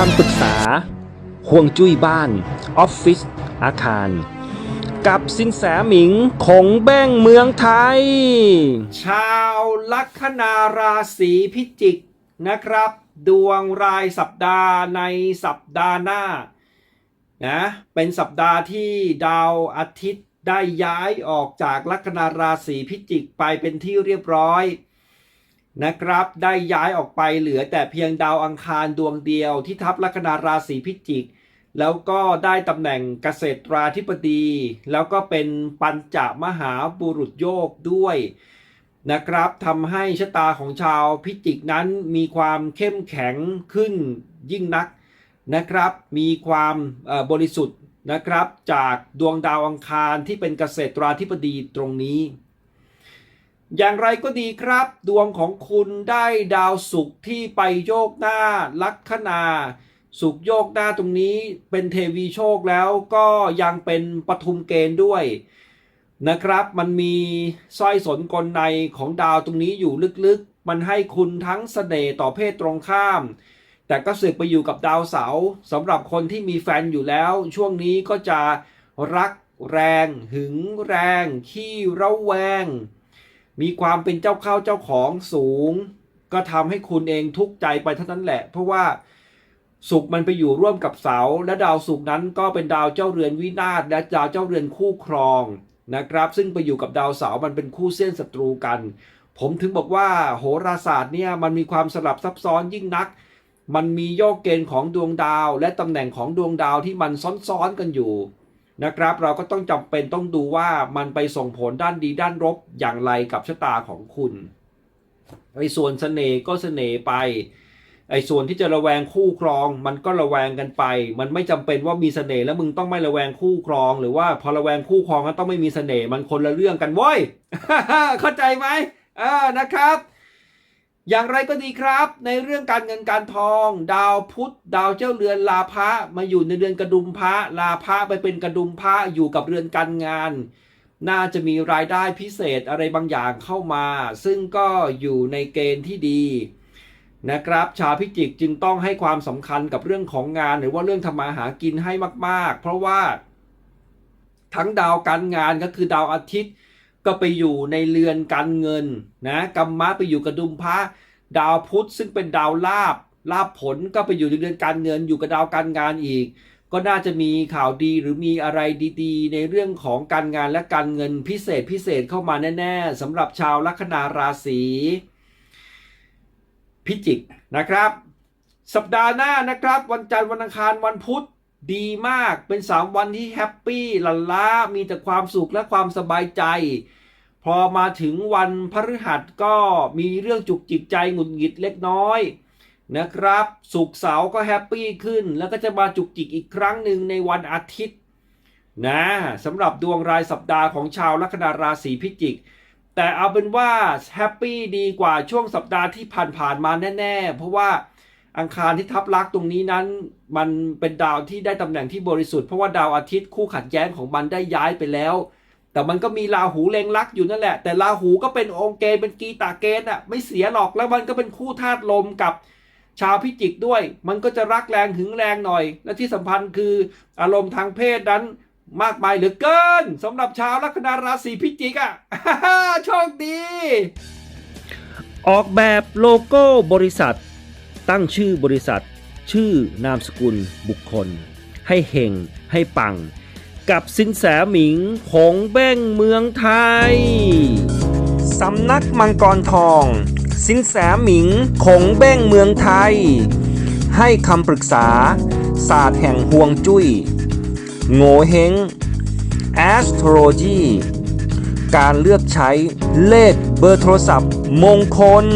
คำปรึกษาห่วงจุ้ยบ้าน ออฟฟิศอาคาร กับสินแสหมิงคงแบ้งเมืองไทย ชาวลัคนาราศีพิจิกนะครับ ดวงรายสัปดาห์ในสัปดาห์หน้านะเป็นสัปดาห์ที่ดาวอาทิตย์ได้ย้ายออกจากลัคนาราศีพิจิกไปเป็นที่เรียบร้อย นะครับ ได้ย้ายออกไปเหลือแต่เพียงดาวอังคารดวงเดียวที่ทับลัคนาราศีพิจิก แล้วก็ได้ตำแหน่งเกษตราธิบดี แล้วก็เป็นปัญจมหาบุรุษโยกด้วยนะครับทำให้ชะตาของชาวพิจิกนั้นมีความเข้มแข็งขึ้นยิ่งนักนะครับ มีความบริสุทธิ์นะครับจากดวงดาวอังคารที่เป็นเกษตราธิบดีตรงนี้ อย่างไรก็ดีครับ ดวงของคุณได้ดาวศุกร์ที่ไปโยกหน้าลัคนาสุกโยกหน้าตรงนี้เป็นเทวีโชคแล้วก็ยังเป็นปทุมเกณฑ์ด้วยนะครับ มันมีสร้อยสนกลในของดาวตรงนี้อยู่ลึกๆ มันให้คุณทั้งเสน่ห์ต่อเพศตรงข้าม แต่ก็สึกไปอยู่กับดาวเสาร์สำหรับคนที่มีแฟนอยู่แล้ว ช่วงนี้ก็จะรักแรง หึงแรง ขี้ระแวง มีความเป็นเจ้าเข้าเจ้าของสูง ก็ทำให้คุณเองทุกข์ใจไปเท่านั้นแหละ เพราะว่าสุขมันไปอยู่ร่วมกับเสา และดาวสุขนั้นก็เป็นดาวเจ้าเรือนวินาศและดาวเจ้าเรือนคู่ครองนะครับ ซึ่งไปอยู่กับดาวเสามันเป็นคู่เส้นศัตรูกัน ผมถึงบอกว่าโหราศาสตร์เนี่ยมันมีความสลับซับซ้อนยิ่งนัก มันมีโยกเกณฑ์ของดวงดาว และตำแหน่งของดวงดาวที่มันซ้อนๆกันอยู่ นะครับ เราก็ต้องจำเป็นต้องดูว่ามันไปส่งผลด้านดีด้านลบอย่างไรกับชะตาของคุณไอ้ส่วนเสน่ห์ก็เสน่ห์ไปไอ้ส่วนที่จะระแวงคู่ครอง มันก็ระแวงกันไป มันไม่จำเป็นว่ามีเสน่ห์แล้วมึงต้องไม่ระแวงคู่ครอง หรือว่าพอระแวงคู่ครองก็ต้องไม่มีเสน่ห์มันคนละเรื่องกันว้ยเข้าใจไหมอ่านะครับ อย่างไรก็ดีครับ ในเรื่องการเงินการทอง ดาวพุธดาวเจ้าเรือนลาภะมาอยู่ในเรือนกระดุมพระลาภะไปเป็นกระดุมพระอยู่กับเรือนการงาน น่าจะมีรายได้พิเศษอะไรบางอย่างเข้ามา ซึ่งก็อยู่ในเกณฑ์ที่ดี นะครับ ชาวพิจิกจึงต้องให้ความสำคัญกับเรื่องของงาน หรือว่าเรื่องทำมาหากินให้มาก ๆ เพราะว่า ทั้งดาวการงานก็คือดาวอาทิตย์ ก็ไปอยู่ในเรือนการเงินนะกรรมะไปอยู่กระดุมพระดาวพุธซึ่งเป็นดาวลาบลาบผลก็ไปอยู่ในเรือนการเงินอยู่กับดาวการงานอีก ก็น่าจะมีข่าวดีหรือมีอะไรดี ๆ ในเรื่องของการงานและการเงินพิเศษพิเศษเข้ามาแน่ ๆสำหรับชาวลัคนาราศีพิจิกนะครับ สัปดาห์หน้านะครับ วันจันทร์วันอังคารวันพุธ ดีมากเป็น 3 วันที่แฮปปี้ลันล้ามีแต่ความสุขและความสบายใจ พอมาถึงวันพฤหัสก็มีเรื่องจุกจิกใจหงุดหงิดเล็กน้อยนะครับ สุกเสาร์ก็แฮปปี้ขึ้น แล้วก็จะมาจุกจิกอีกครั้งหนึ่งในวันอาทิตย์นะสำหรับดวงรายสัปดาห์ของชาวลัคนาราศีพิจิก แต่เอาเป็นว่าแฮปปี้ดีกว่าช่วงสัปดาห์ที่ผ่านๆมาแน่ ๆ เพราะว่า อังคารที่ทับลักษ์ตรงนี้นั้น มันเป็นดาวที่ได้ตำแหน่งที่บริสุทธิ์เพราะว่าดาวอาทิตย์คู่ขัดแย้งของมันได้ย้ายไปแล้ว แต่มันก็มีราหูเลงลักอยู่นั่นแหละ แต่ราหูก็เป็นองค์เกณฑ์เป็นกีตาเกณฑ์อะไม่เสียหรอกแล้วมันก็เป็นคู่ธาตุลมกับชาวพิจิกด้วย มันก็จะรักแรงหึงแรงหน่อย และที่สำคัญคืออารมณ์ทางเพศนั้นมากมายเหลือเกินสำหรับชาวลัคนาราศีพิจิกอะโชคดี ออกแบบโลโก้บริษัท ตั้งชื่อบริษัท ชื่อนามสกุลบุคคล ให้เฮงให้ปัง กับสินแสหมิงคงแบ้งเมืองไทย สำนักมังกรทอง สินแสหมิงคงแบ้งเมืองไทย ให้คำปรึกษา ศาสตร์แห่งห่วงจุย้ยโง่เฮง astrology การเลือกใช้เลขเบอร์โทรศัพท์มงคล